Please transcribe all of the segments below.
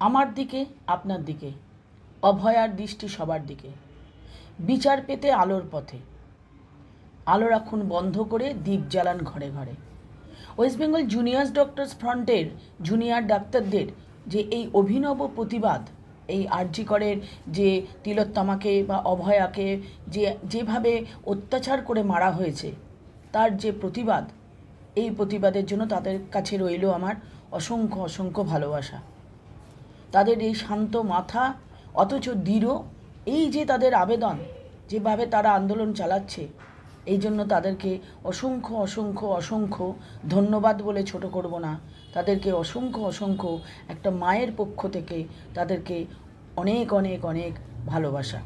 আমার দিকে, আপনার দিকে, অভয়ার দৃষ্টি সবার দিকে। বিচার পেতে আলোর পথে। আলো রাখুন বন্ধ করে দ্বীপ জ্বালান ঘরে ঘরে। ওয়েস্ট বেঙ্গল জুনিয়র্স ডক্টরস ফ্রন্টের জুনিয়র ডাক্তারদের যে এই অভিনব প্রতিবাদ, এই আরজিকরের যে তিলোত্তমাকে বা অভয়াকে যে, যেভাবে অত্যাচার করে মারা হয়েছে, তার যে প্রতিবাদ, এই প্রতিবাদের জন্য তাদের কাছে রইল আমার অসংখ্য অসংখ্য ভালোবাসা। তাদের এই শান্ত মাথা, অথচ দৃঢ়, এই যে তাদের আবেদন, যেভাবে তারা আন্দোলন চালাচ্ছে, এই জন্য তাদেরকে অসংখ্য অসংখ্য অসংখ্য ধন্যবাদ বলে ছোট করব না। তাদেরকে অসংখ্য অসংখ্য একটা মায়ের পক্ষ থেকে তাদেরকে অনেক অনেক অনেক ভালোবাসা।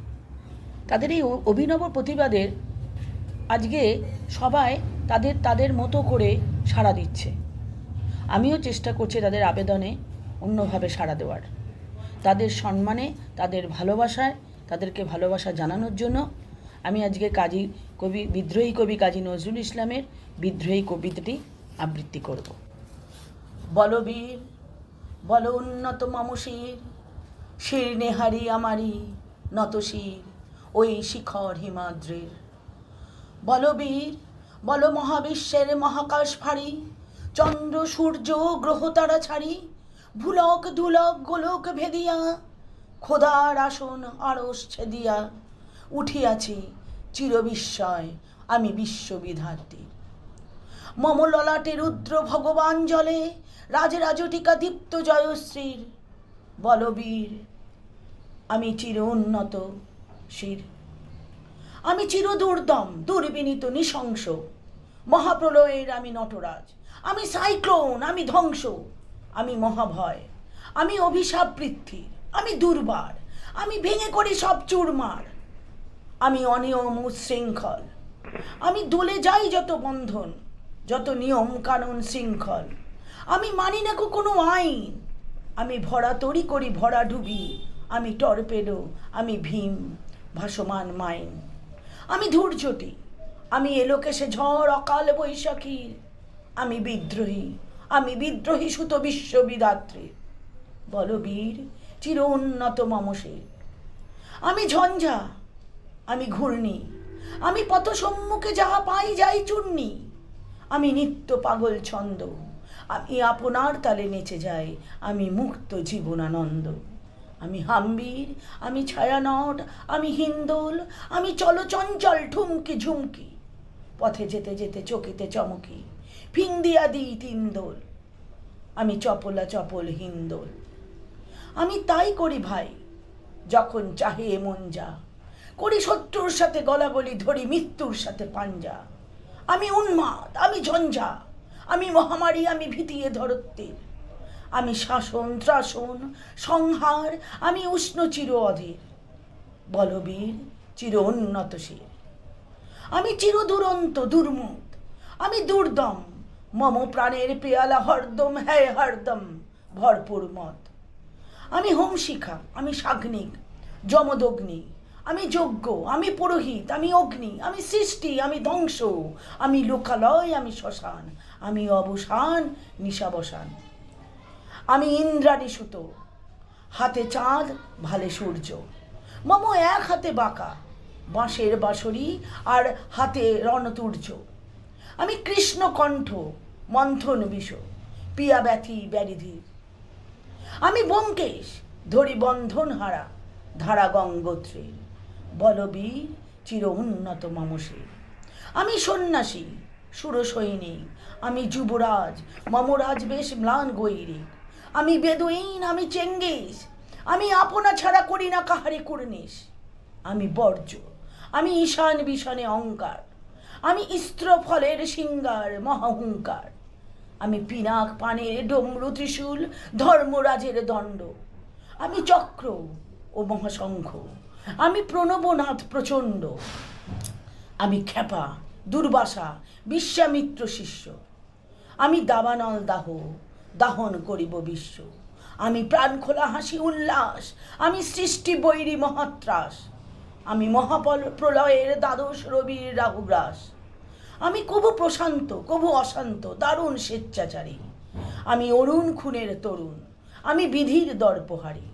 তাদের এই অভিনব প্রতিবাদের আজকে সবাই তাদের তাদের মতো করে সাড়া দিচ্ছে। আমিও চেষ্টা করছি তাদের আবেদনে অন্যভাবে সাড়া দেওয়ার। তাদের সম্মানে, তাদের ভালোবাসায়, তাদেরকে ভালোবাসা জানানোর জন্য আমি আজকে কাজী কবি, বিদ্রোহী কবি কাজী নজরুল ইসলামের বিদ্রোহী কবিতাটি আবৃত্তি করব। বলবীর বল উন্নত মামসির শির নেহারি আমারি নতশির, ওই শিখর হিমাদ্রের। বলবীর বল মহাবিশ্বের মহাকাশ ফাড়ি চন্দ্র সূর্য গ্রহ তারা ছাড়ি ভুলক দুলক গোলক ভেদিয়া, খোদার আসন আড়স ছেদিয়া, উঠিয়াছি চিরবিস্ময় আমি বিশ্ববিধাত্রী। মমললাটে রুদ্র ভগবান জলে রাজরাজটিকা দীপ্ত জয়শ্রীর, বলবীর, আমি চির উন্নত শির। আমি চির দুর্দম, দুর্বিনীত, নৃশংস, মহাপ্রলয়ের আমি নটরাজ, আমি সাইক্লোন, আমি ধ্বংস আমি মহাভয়, আমি অভিশাপ বৃদ্ধির আমি দুর্বার, আমি ভেঙে করি সব চুরমার, আমি অনিয়ম উচ্ছৃঙ্খল আমি দোলে যাই যত বন্ধন, যত নিয়ম কানুন শৃঙ্খল, আমি মানি না কোনো আইন, আমি ভরা তরি করি ভরা ডুবি, আমি টর্পেডো, আমি ভীম, ভাসমান মাইন, আমি ধূর্যটি আমি এলোকেশে ঝড় অকাল বৈশাখীর, আমি বিদ্রোহী আমি বিদ্রোহী সুত বিশ্ববিদাত্রী। বলবীর চির উন্নত মমসে আমি ঝঞ্ঝা, আমি ঘূর্ণি, আমি পথ সম্মুখে যাহা পাই যাই চূর্ণি। আমি নিত্য পাগল ছন্দ, আমি আপনার তালে নেচে যাই, আমি মুক্ত জীবনানন্দ। আমি হাম্বির, আমি ছায়ানট, আমি হিন্দোল, আমি চলচঞ্চল ঠুমকি ঝুমকি। পথে যেতে যেতে চকিতে চমকি। ফিং দিয়া দিই তিনদোল আমি চপলা চপল হিন্দোল আমি তাই করি ভাই, যখন চাহে মন যা। করি শত্রুর সাথে গলাগলি ধরি মৃত্যুর সাথে পাঞ্জা। আমি উন্মাদ, আমি ঝঞ্ঝা। আমি মহামারী, আমি ভীতিয়ে ধরত্বের। আমি শাসন, ত্রাসন, সংহার, আমি উষ্ণ চির অধীর। বলবীর চির উন্নতশীল আমি চির দুরন্ত, দুর্মুদ। আমি দুর্দম মম প্রাণের পেয়ালা হরদম, হ্যায় হরদম, ভরপুর মত আমি হোমশিখা, আমি সাগ্নিক, যমদগ্নি, আমি যজ্ঞ, আমি পুরোহিত, আমি অগ্নি, আমি সৃষ্টি, আমি ধ্বংস, আমি লোকালয়, আমি শ্মশান, আমি অবসান, নিশাবসান। আমি ইন্দ্রাণী সুতো হাতে চাঁদ, ভালে সূর্য। মম এক হাতে বাঁকা, বাঁশের বাঁশরি আর হাতে রণতুর্য। আমি কৃষ্ণ কণ্ঠ মন্থন বিষ, পিয়া ব্যথি ব্যারিধি আমি ব্যোমকেশ, ধরি বন্ধন হারা, ধারা গঙ্গোত্রীর বলবীর চির উন্নত মামসীর আমি সন্ন্যাসী সুর সৈনিক আমি যুবরাজ, মমরাজ বেশ ম্লান গৈরিক আমি বেদুইন, আমি চেঙ্গিস। আমি আপনা ছাড়া করি না কাহারে কুর্নিশ। আমি বর্জ্য, আমি ঈশান বিশানে অঙ্কার। আমি ইস্ত্র ফলের সিঙ্গার মহাহুঙ্কার আমি পিনাক পানের ডমরু ত্রিশূল ধর্মরাজের দণ্ড। আমি চক্র ও মহাশঙ্খ আমি প্রণবনাথ প্রচণ্ড। আমি ক্ষেপা দুর্বাসা, বিশ্বামিত্র শিষ্য। আমি দাবানল দাহ, দাহন করিব বিশ্ব। আমি প্রাণ খোলা হাসি উল্লাস। আমি সৃষ্টি বৈরী মহাত্রাস। আমি মহাপল প্রলয়ের দ্বাদশ রবির রাহুগ্রাস। আমি কবু প্রশান্ত, কবু অশান্ত, দারুণ স্বেচ্ছাচারী। আমি অরুণ খুনের তরুণ, আমি বিধির দর্পহারি।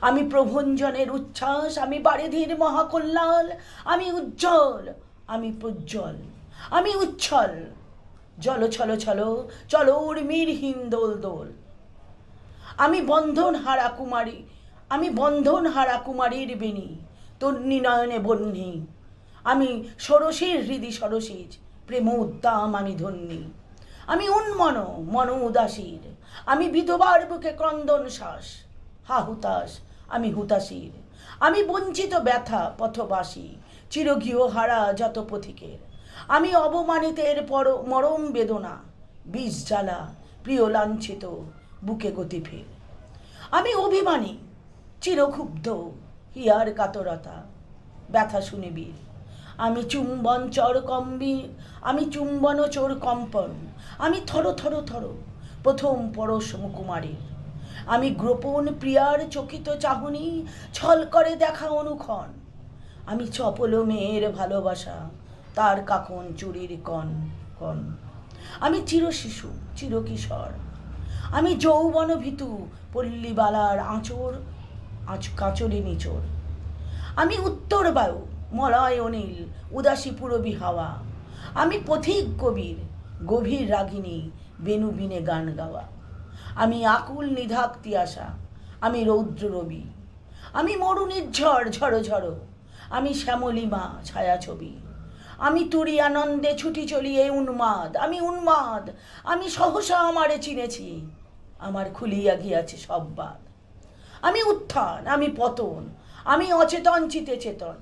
আমি প্রভঞ্জনের উচ্ছ্বাস, আমি বারিধির মহাকল্যাণ, আমি উজ্জ্বল, আমি প্রজ্জ্বল, আমি উচ্ছল জল ছল ছল চল উর্মির হিম দোল। আমি বন্ধন হারা কুমারী আমি বন্ধন হারা কুমারীর বেণী তন্নি নয়নে বন্যী আমি ষোড়শীর হৃদি সরসীজ, প্রেম উদ্দাম আমি ধন্যী। আমি উন্মন, মন উদাসীর, আমি বিধবার বুকে ক্রন্দন শ্বাস, হা হুতাশ, আমি হুতাশীর। আমি বঞ্চিত ব্যথা পথবাসী, চিরগৃহ হারা যত পথিকের। আমি অবমানিতের পর মরম বেদনা, বিষ জ্বালা, প্রিয় লাঞ্ছিত বুকে গতি ফের। আমি অভিমানী, চিরক্ষুব্ধ, হিয়ার কাতরতা, ব্যথা শুনিবীর আমি চুম্বন চর কম্বি, আমি চুম্বন চোর কম্পন, আমি থর থর থর, প্রথম পরশ মুকুমারীর। আমি গোপন প্রিয়ার চকিত চাহনি, ছল করে দেখা অনুক্ষণ। আমি চপল মেয়ের ভালোবাসা, তার কাকন চুরির কন কন। আমি চির শিশু চিরকিশোর আমি যৌবন ভীতু, পল্লীবালার আঁচড়, আঁচ কাচরি নিচোর আমি উত্তর বায়ু মলয় অনিল উদাসী পুরবী হাওয়া। আমি পথিক কবির, গভীর রাগিনী বেনু বিনে গান গাওয়া। আমি আকুল নিধাক্তি আসা আমি রৌদ্র রবি। আমি মরুণীর ঝড় ঝড়ো ঝড়ো, আমি শ্যামলিমা ছায়াছবি। আমি তুরি আনন্দে ছুটি চলিয়ে উন্মাদ, আমি উন্মাদ, আমি সহসা আমারে চিনেছি, আমার খুলিয়া গিয়াছে সব বাদ আমি উত্থান, আমি পতন, আমি অচেতন চিতে চেতন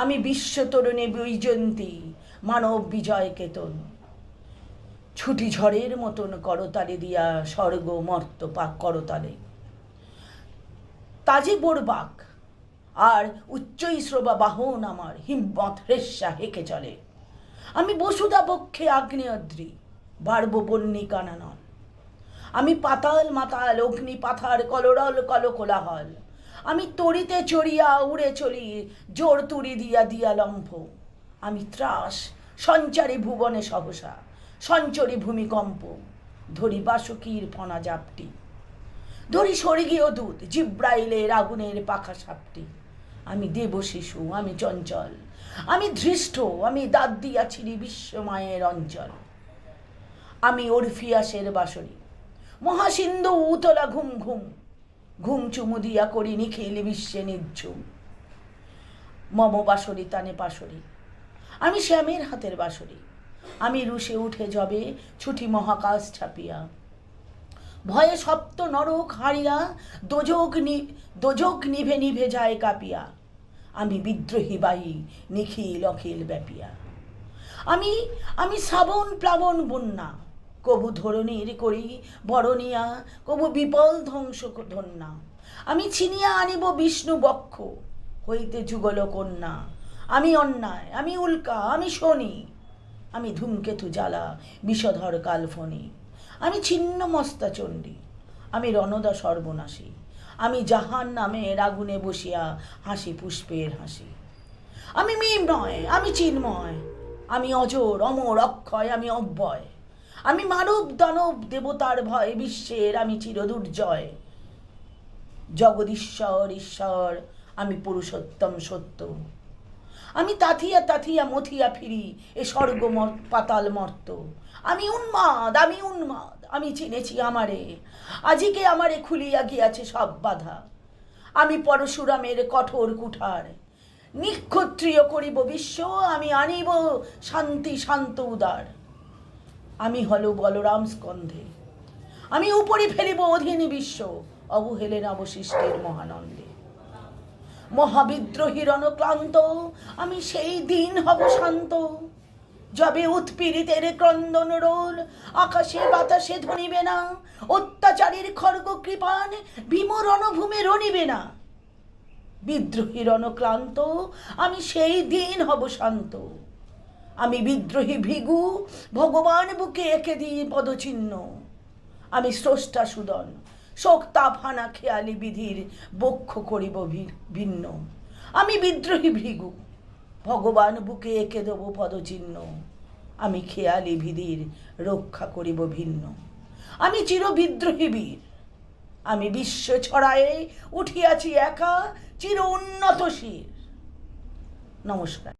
আমি বিশ্বতরণে বৈজন্তী মানব বিজয় কেতন ছুটি ঝড়ের মতন করতালে দিয়া স্বর্গ মর্ত পাক করতালে। তাজে বোরবাক আর উচ্চই শ্রবা বাহন আমার হিম্মত হ্রেসা হেঁকে চলে। আমি বসুদা বক্ষে আগ্নেয়দ্রি, বাড়ব বন্যী কানানল আমি পাতাল মাতাল অগ্নি পাথার কলরল কল কোলাহল আমি তরিতে চড়িয়া উড়ে চলি, জোর তুড়ি দিয়া দিয়া লম্ফ। আমি ত্রাস, সঞ্চারী ভুবনে সহসা, সঞ্চরী ভূমিকম্প। ধরি বাসুকীর ফনা জাপটি। ধরি স্বর্গীয় দূত, জিব্রাইলের আগুনের পাখা সাপটি। আমি দেব শিশু, আমি চঞ্চল। আমি ধৃষ্ট, আমি দাঁত দিয়াছিলি বিশ্বমায়ের অঞ্চল। আমি ওরফিয়াসের বাসরি। মহাসিন্ধু, উতলা ঘুম ঘুম। ঘুম চুমু দিয়া করি নিখিল বিশ্বে নির্ঝুম। মম বাসরি, তানে পাশরি। আমি শ্যামের হাতের বাসরি। আমি রুশে উঠে যাবে ছুটি মহাকাশ ছাপিয়া। ভয়ে সপ্ত নরক হারিয়া দোজক নি দোজক নিভে নিভে যায় কাঁপিয়া। আমি বিদ্রোহী বাহী, নিখিল অখিল ব্যাপিয়া। আমি আমি শ্রাবণ প্লাবন বন্যা। কবু ধরণীর করি বরণিয়া, কবু বিপল ধ্বংস ধন্যা। আমি ছিনিয়া আনিব বিষ্ণু বক্ষ, হইতে যুগল কন্যা। আমি অন্যায়, আমি উল্কা, আমি শনি। আমি ধূমকেতু জ্বালা, বিষধর কালফনি আমি ছিন্ন মস্তা চণ্ডী, আমি রণদা সর্বনাশী। আমি জাহান নামে রাগুনে বসিয়া হাসি পুষ্পের হাসি। আমি মিম নয় আমি চিন্ময়। আমি অজর, অমর, অক্ষয়, আমি অব্যয়। আমি মানব দানব দেবতার ভয় বিশ্বের আমি চিরদুর্জয়। জগদীশ্বর, ঈশ্বর, আমি পুরুষোত্তম সত্য। আমি তাথিয়া তাথিয়া মথিয়া ফিরি, এ স্বর্গ পাতাল মর্ত। আমি উন্মাদ আমি উন্মাদ, আমি চিনেছি আমারে। আজিকে আমারে খুলিয়া গিয়াছে সব বাধা। আমি পরশুরামের কঠোর কুঠার। নিক্ষত্রিয় করিব বিশ্ব, আমি আনিব শান্তি শান্ত উদার। আমি হল বলরাম স্কন্ধে। আমি উপরে ফেলিব অধীনী বিশ্ব অবহেলেন অবশিষ্টের মহানন্দে। মহাবিদ্রোহী রণক্লান্ত, আমি সেই দিন হব শান্ত। যবে উৎপীড়িতের ক্রন্দন রোল, আকাশে বাতাসে ধনিবে না, অত্যাচারীর খর্গ কৃপান ভীম রণভূমে রণিবে না। বিদ্রোহী রণক্লান্ত, আমি সেই দিন হব শান্ত। আমি বিদ্রোহী ভিগু, ভগবান বুকে এঁকে দিই পদচিহ্ন। আমি স্রষ্টা সুদন শোকতাপ হানা খেয়ালি বিধির বক্ষ করিব ভিন্ন। আমি বিদ্রোহী ভিগু, ভগবান বুকে এঁকে দেব পদচিহ্ন। আমি খেয়ালি বিধির রক্ষা করিব ভিন্ন। আমি চির বিদ্রোহী বীর। আমি বিশ্ব ছড়ায়ে উঠিয়াছি একা, চির উন্নত শির। নমস্কার।